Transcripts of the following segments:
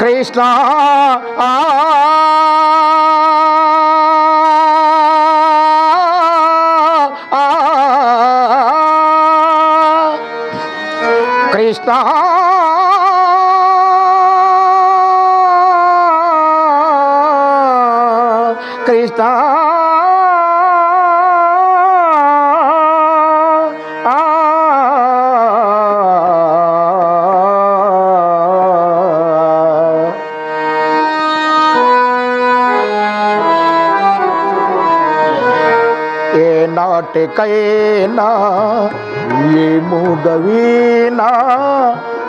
Christa, Krishna Krishna నాటికైనా ఏ మూగవీనా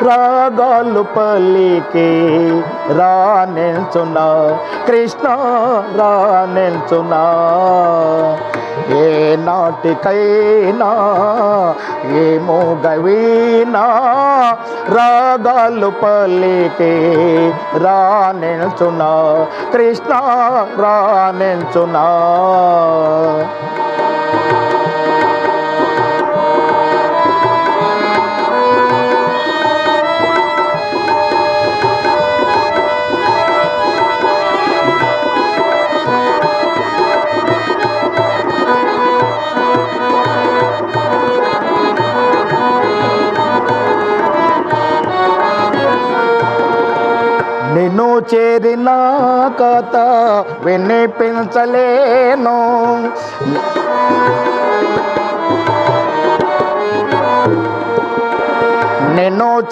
రాగాలు పలికి రానెంచునా కృష్ణ రానెంచునా ఏ నాటికైనా? ఏ మూగవీనా రాగాలు పలికి రానెంచునా కృష్ణ రానెంచునా నిన్ను చేరిన కథ వినిపించలేను.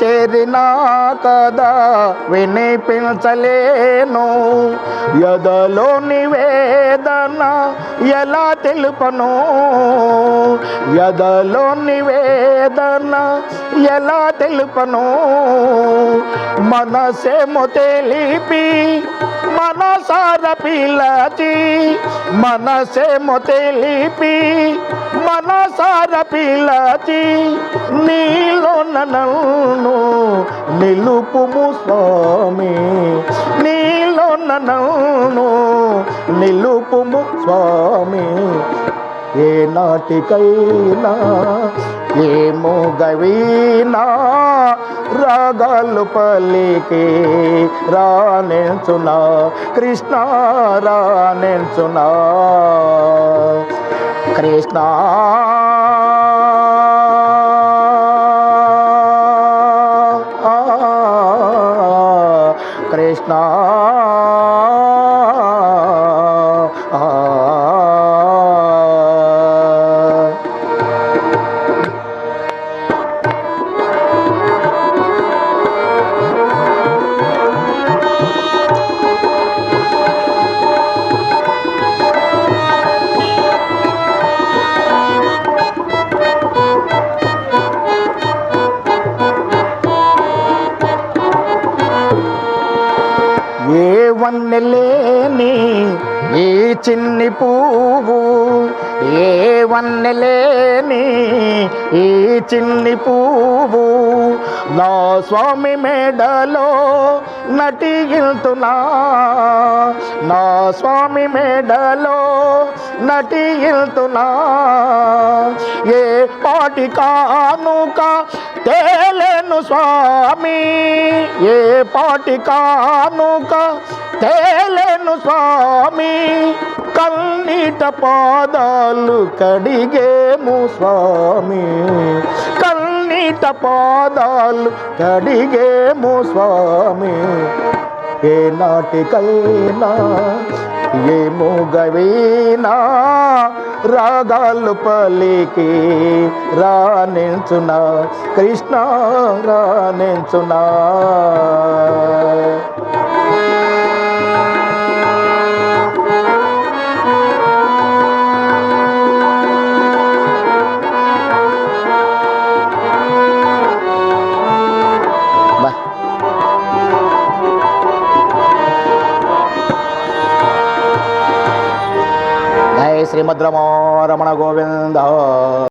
చేరినా కదా వినిపించలేను. ఎదలో నివేదన ఎలా తెలుపను? ఎదలో నివేదన ఎలా తెలుపను? మనసేమో తెలిపి మనసార పిలచి మనసేమో తెలిపి మనసార పిలచి నీలో నన్ను నిలుపుము స్వామి నీలో నన్ను నిలుపుము స్వామి. ఏ నాటికైనా ఏమో గవీనా రాగాలు పల్లికి రానెంచునా కృష్ణ రానెంచునా కృష్ణ. కృష్ణ. నీ ఈ చిన్ని పువ్వు ఏ వన్నెలేని ఈ చిన్ని పువ్వు నా స్వామి మేడలో నటిగిల్తున్నా నా స్వామి మేడలో నటిగిల్తున్నా ఏ పాటి కానుక తేలేను స్వామి ఏ పాటి కానుక తేలేను స్వామి కన్నీట పాదాలు కడిగేము స్వామి. కన్నీట పాదాలు కడిగేము స్వామి. ఏ నాటికైనా ఏ మూగవీనా రాగాలు పలికి రాణించునా కృష్ణ రాణించునా. శ్రీమద్రమో రమణ గోవింద.